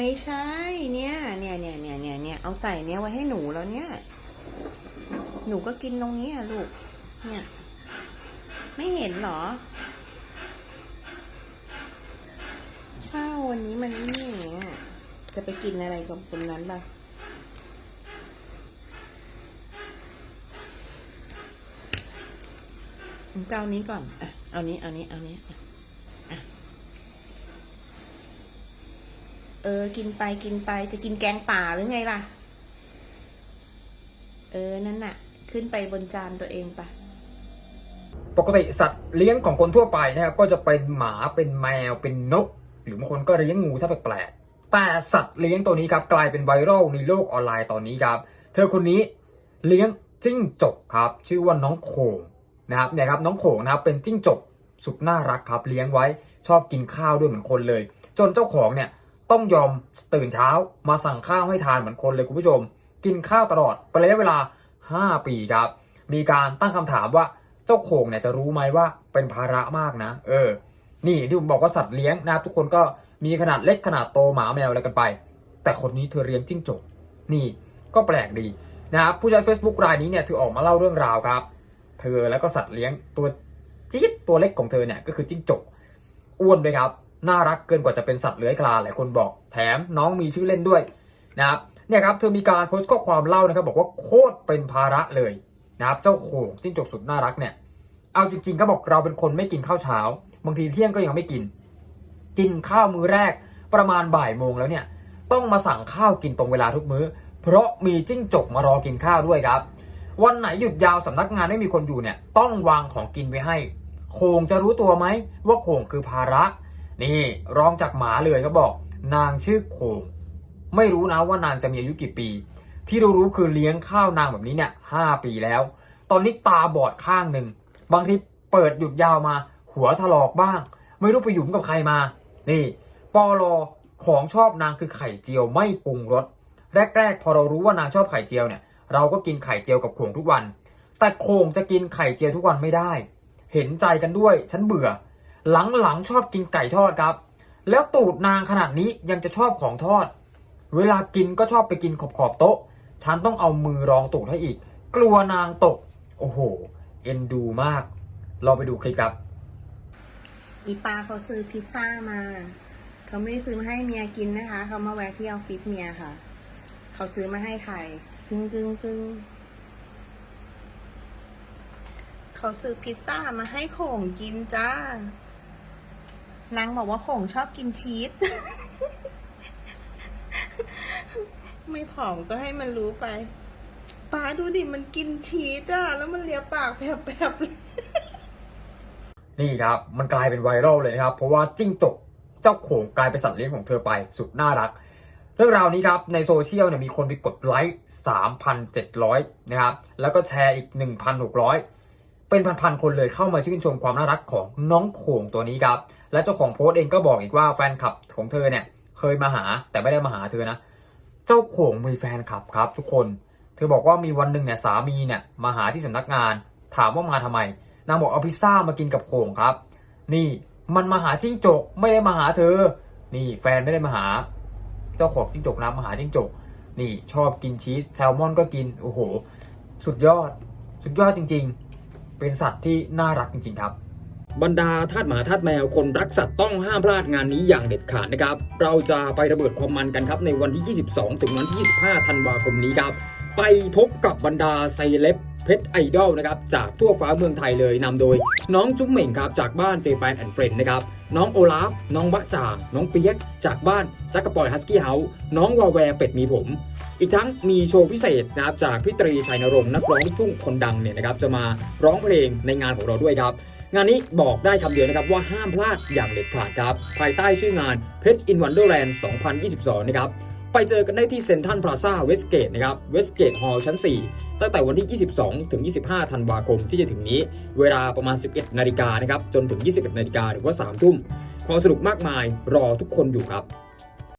ไม่ใช่เนี่ยเนี่ยเนี่ยเนี่ยเนี่ยเนี่ยเอาใส่เนี้ยไว้ให้หนูแล้วเนี่ย หนูก็กินตรงนี้อะลูก เนี่ย ไม่เห็นเหรอ ข้าววันนี้มันนี่อย่างเงี้ยจะไปกินอะไรกับคนนั้นล่ะจะเอานี้ก่อนอะเอานี้ เอานี้ เอานี้ ออ กินไปกินไปจะกินแกงป่าหรือไงล่ะ เออ นั่นน่ะ ขึ้นไปบนจานตัวเองปะปกติสัตว์เลี้ยงของคนทั่วไปนะครับก็จะเป็นหมาเป็นแมวเป็นนก หรือบางคนก็เลี้ยงงูถ้าแปลกๆแต่สัตว์เลี้ยงตัวนี้ครับ กลายเป็นไวรัลในโลกออนไลน์ตอนนี้ครับ เธอคนนี้เลี้ยงจิ้งจกครับ ชื่อว่าน้องโขงนะครับเนี่ยครับน้องโขงนะครับเป็นจิ้งจกสุดน่ารักครับ เลี้ยงไว้ชอบกินข้าวด้วยเหมือนคนเลย จนเจ้าของเนี่ย ต้องยอมตื่นเช้ามาสั่งข้าวให้ทานเหมือนคนเลยคุณผู้ชม กินข้าวตลอดเป็นระยะเวลา 5 ปีครับ มีการตั้งคำถามว่าเจ้าโขงเนี่ยจะรู้ไหมว่าเป็นภาระมากนะ เออ นี่ที่ผมบอกว่าสัตว์เลี้ยงนะครับทุกคนก็มีขนาดเล็กขนาดโตหมาแมวอะไรกันไป แต่คนนี้เธอเลี้ยงจิ้งจกนี่ก็แปลกดีนะครับผู้ใช้ Facebook รายนี้เนี่ยเธอออกมาเล่าเรื่องราวครับ เธอแล้วก็สัตว์เลี้ยงตัวจี๊ดตัวเล็กของเธอเนี่ยก็คือจิ้งจกอ้วนด้วยครับ น่ารักเกินกว่าจะเป็นสัตว์เลื้อยคลานหลายคนบอกแถมน้องมีชื่อเล่นด้วยนะครับเนี่ยครับเธอมีการโพสต์ข้อความเล่านะครับบอกว่าโคตรเป็นภาระเลยนะครับเจ้าโขงจิ้งจกสุดน่ารักเนี่ยเอาจริงๆเขาบอกเราเป็นคนไม่กินข้าวเช้า บางทีเที่ยงก็ยังไม่กิน กินข้าวมื้อแรกประมาณบ่ายโมงแล้วเนี่ยต้องมาสั่งข้าวกินตรงเวลาทุกมื้อ เพราะมีจิ้งจกมารอกินข้าวด้วยครับ วันไหนหยุดยาวสำนักงานไม่มีคนอยู่เนี่ยต้องวางของกินไว้ให้โคงจะรู้ตัวไหมว่าโคงคือภาระ นี่รองจากหมาเลยเขาบอก นางชื่อโคงไม่รู้นะว่านางจะมีอายุกี่ปี ที่เรู้รู้คือเลี้ยงข้าวนางแบบนี้เนี่ยห้าปีแล้ว ตอนนี้ตาบอดข้างหนึ่งบางทีเปิดหยุดยาวมา หัวถลอกบ้าง ไม่รู้ไปหยุมกับใครมา นี่ปอลอของชอบนางคือไข่เจียวไม่ปรุงรสแรกๆ พอเรารู้ว่านางชอบไข่เจียวเนี่ย เราก็กินไข่เจียวกับโขงทุกวัน แต่โขงจะกินไข่เจียวทุกวันไม่ได้ เห็นใจกันด้วยฉันเบื่อ หลังๆชอบกินไก่ทอดครับ แล้วตูดนางขนาดนี้ยังจะชอบของทอด เวลากินก็ชอบไปกินขอบขอบโต๊ะ ฉันต้องเอามือรองตูดให้อีก กลัวนางตก โอ้โห เอ็นดูมาก เราไปดูคลิปครับ อีปาเขาซื้อพิซซ่ามา เขาไม่ได้ซื้อมาให้เมียกินนะคะ เขามาแวะที่ออฟฟิศเมียค่ะ เขาซื้อมาให้ใครตึงตึงตึงเขาซื้อพิซซ่ามาให้โข่งกินจ้า นางบอกว่าโข่งชอบกินชีส ไม่ผอมก็ให้มันรู้ไปป้าดูดิมันกินชีสอะแล้วมันเลียปากแผลบๆเลยนี่ครับ มันกลายเป็นไวรัลเลยนะครับ เพราะว่าจิ้งจกเจ้าโขงกลายเป็นสัตว์เลี้ยงของเธอไปสุดน่ารัก เรื่องราวนี้ครับ ในโซเชียลเนี่ยมีคนไปกดไลค์ 3,700 นะครับ แล้วก็แชร์อีก 1,600 เป็นพันๆคนเลยเข้ามาชื่นชมความน่ารักของน้องโขงตัวนี้ครับ และเจ้าของโพสต์เองก็บอกอีกว่าแฟนคลับของเธอเนี่ยเคยมาหาแต่ไม่ได้มาหาเธอนะ เจ้าโขงมีแฟนคลับครับ ทุกคน เธอบอกว่ามีวันหนึ่งเนี่ยสามีเนี่ยมาหาที่สำนักงาน ถามว่ามาทำไม นางบอกเอาพิซซ่ามากินกับโขงครับ นี่มันมาหาจิ้งจกไม่ได้มาหาเธอ นี่แฟนไม่ได้มาหา เจ้าของจิ้งจกนะมาหาจิ้งจก นี่ชอบกินชีสแซลมอนก็กินโอ้โห สุดยอด สุดยอดจริง ๆ เป็นสัตว์ที่น่ารักจริง ๆ ครับ บรรดาทาสหมาทาสแมวคนรักสัตว์ต้องห้ามพลาดงานนี้อย่างเด็ดขาดนะครับ เราจะไประเบิดความมันกันครับในวันที่ 22 ถึงวันที่ 25 ธันวาคมนี้ครับ ไปพบกับบรรดาไซเล็บเพชรไอดอลนะครับจากทั่วฟ้าเมืองไทยเลยนำโดย น้องจุ๊บเหม่งครับจากบ้านเจแปนแอนด์เฟรนนะครับน้องโอลาฟ น้องบะจ่างน้องเปียก จากบ้านจักรปอยฮัสกี้เฮาส์น้องวาแวร์เป็ดมีผม อีกทั้งมีโชว์พิเศษนะครับจากพี่ตรีชัยนรงค์นักร้องลูกทุ่งคนดังเนี่ยนะครับจะมาร้องเพลงในงานของเราด้วยครับ งานนี้บอกได้คำเดียวนะครับว่าห้ามพลาดอย่างเด็ดขาดครับ ภายใต้ชื่องานเพชรอินวันเดอร์แลนด์2022 นะครับ ไปเจอกันได้ที่เซ็นทรัลพลาซ่าเวสเกตนะครับเวสเกตฮอลล์ชั้น 4 ตั้งแต่วันที่ 22 ถึง 25 ธันวาคมที่จะถึงนี้ เวลาประมาณ 11 นาฬิกานะครับจนถึง 21 นาฬิกาหรือว่า 3 ทุ่มความสนุกมากมายรอทุกคนอยู่ครับ